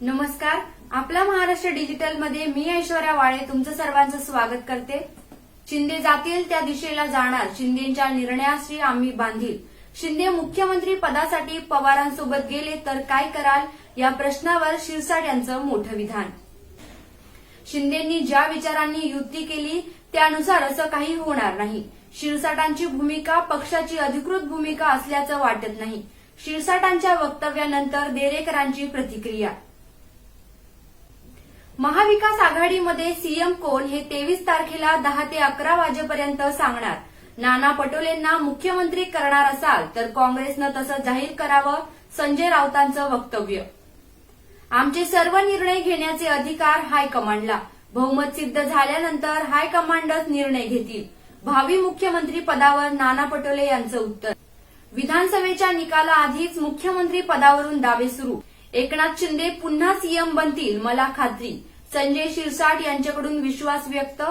नमस्कार. आपला महाराष्ट्र डिजिटलमध्ये मी ऐश्वर्या वाळे तुमचं सर्वांचं स्वागत करते. शिंदे जातील त्या दिशेला जाणार. शिंदेच्या निर्णयाशी आम्ही बांधील. शिंदे मुख्यमंत्री पदासाठी पवारांसोबत गेले तर काय कराल या प्रश्नावर शिरसाट यांचं मोठं विधान. शिंदेंनी ज्या विचारांनी युती केली त्यानुसार असं काही होणार नाही. शिरसाटांची भूमिका पक्षाची अधिकृत भूमिका असल्याचं वाटत नाही. शिरसाटांच्या वक्तव्यानंतर देरेकरांची प्रतिक्रिया. महाविकास आघाडीमध्ये सीएम कोण हे तेवीस तारखेला दहा ते अकरा वाजेपर्यंत सांगणार. नाना पटोलेंना मुख्यमंत्री करणार असाल तर काँग्रेसनं तसं जाहीर करावं संजय राऊतांचं वक्तव्य. आमचे सर्व निर्णय घेण्याचे अधिकार हायकमांडला. बहुमत सिद्ध झाल्यानंतर हायकमांडच निर्णय घेतील. भावी मुख्यमंत्री पदावर नाना पटोले यांचं उत्तर. विधानसभेच्या निकालाआधीच मुख्यमंत्री पदावरून दावे सुरू. एकनाथ शिंदे पुन्हा सीएम बनतील मला खात्री. संजय शिरसाट यांच्याकडून विश्वास व्यक्त.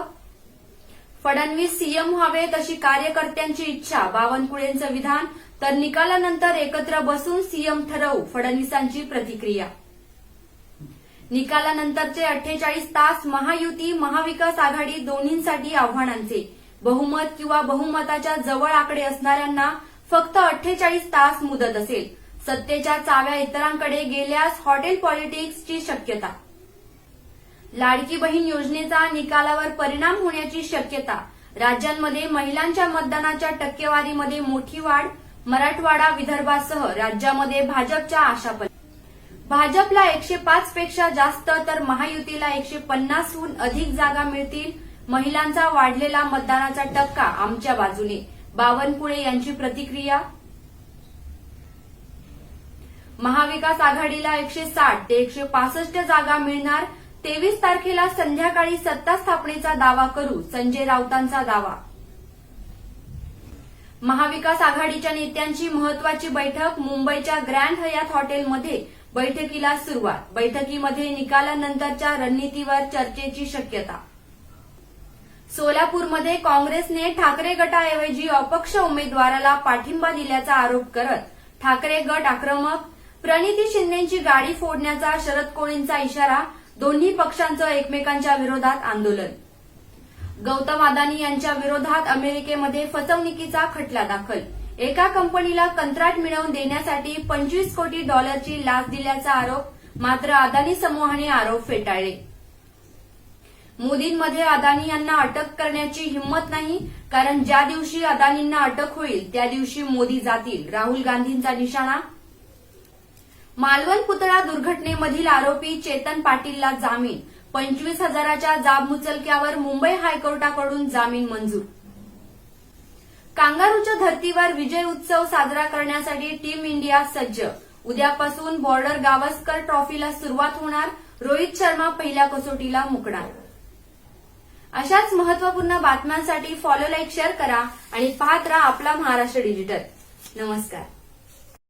फडणवीस सीएम व्हावेत अशी कार्यकर्त्यांची इच्छा बावनकुळेंचं विधान तर निकालानंतर एकत्र बसून सीएम ठरवू फडणवीसांची प्रतिक्रिया. निकालानंतरचे अठ्ठेचाळीस तास महायुती महाविकास आघाडी दोन्हींसाठी आव्हानांचे. बहुमत किंवा बहुमताच्या जवळ आकडे असणाऱ्यांना फक्त अठ्ठेचाळीस तास मुदत असेल. सत्तेच्या चाव्या इतरांकडे गेल्यास हॉटेल पॉलिटिक्सची शक्यता. लाडकी बहीण योजनेचा निकालावर परिणाम होण्याची शक्यता. राज्यांमध्ये महिलांच्या मतदानाच्या टक्केवारीमध्ये मोठी वाढ मराठवाडा विदर्भासह राज्यामध्ये भाजपच्या आशापल भाजपला एकशे पाच पेक्षा जास्त तर महायुतीला एकशे पन्नासहून अधिक जागा मिळतील. महिलांचा वाढलेला मतदानाचा टक्का आमच्या बाजूने. बावनकुळे यांची प्रतिक्रिया? महाविकास आघाडीला एकशे साठ ते एकशे पासष्ट जागा मिळणार. तेवीस तारखेला संध्याकाळी सत्ता स्थापनेचा दावा करू संजय राऊतांचा दावा. महाविकास आघाडीच्या नेत्यांची महत्वाची बैठक मुंबईच्या ग्रँड हयात हॉटेलमध्ये बैठकीला सुरुवात. बैठकीमध्ये निकालानंतरच्या रणनीतीवर चर्चेची शक्यता. सोलापूरमध्ये काँग्रेसने ठाकरे गटाऐवजी अपक्ष उमेदवाराला पाठिंबा दिल्याचा आरोप करत ठाकरे गट आक्रमक. प्रणिती शिंदेची गाडी फोडण्याचा शरद कोळींचा इशारा दोन्ही पक्षांचं एकमेकांच्या विरोधात आंदोलन. गौतम अदानी यांच्या विरोधात अमेरिकेमध्ये फसवणुकीचा खटला दाखल. एका कंपनीला कंत्राट मिळवून देण्यासाठी पंचवीस कोटी डॉलरची लाच दिल्याचा आरोप मात्र अदानी समूहाने आरोप फेटाळले. मोदींमध्ये अदानी यांना अटक करण्याची हिंमत नाही कारण ज्या दिवशी अदानींना अटक होईल त्या दिवशी मोदी जातील. राहुल गांधींचा निशाणा मालवण पुतळा दुर्घटनेमधील आरोपी चेतन पाटीलला जामीन. पंचवीस हजाराच्या जाब मुचलक्यावर मुंबई हायकोर्टाकडून जामीन मंजूर. कांगारूच्या धर्तीवर विजय उत्सव साजरा करण्यासाठी टीम इंडिया सज्ज. उद्यापासून बॉर्डर गावस्कर ट्रॉफीला सुरुवात होणार. रोहित शर्मा पहिल्या कसोटीला मुकणार. अशाच महत्त्वपूर्ण बातम्यांसाठी फॉलो लाईक शेअर करा आणि पाहत राहा आपला महाराष्ट्र डिजिटल. नमस्कार.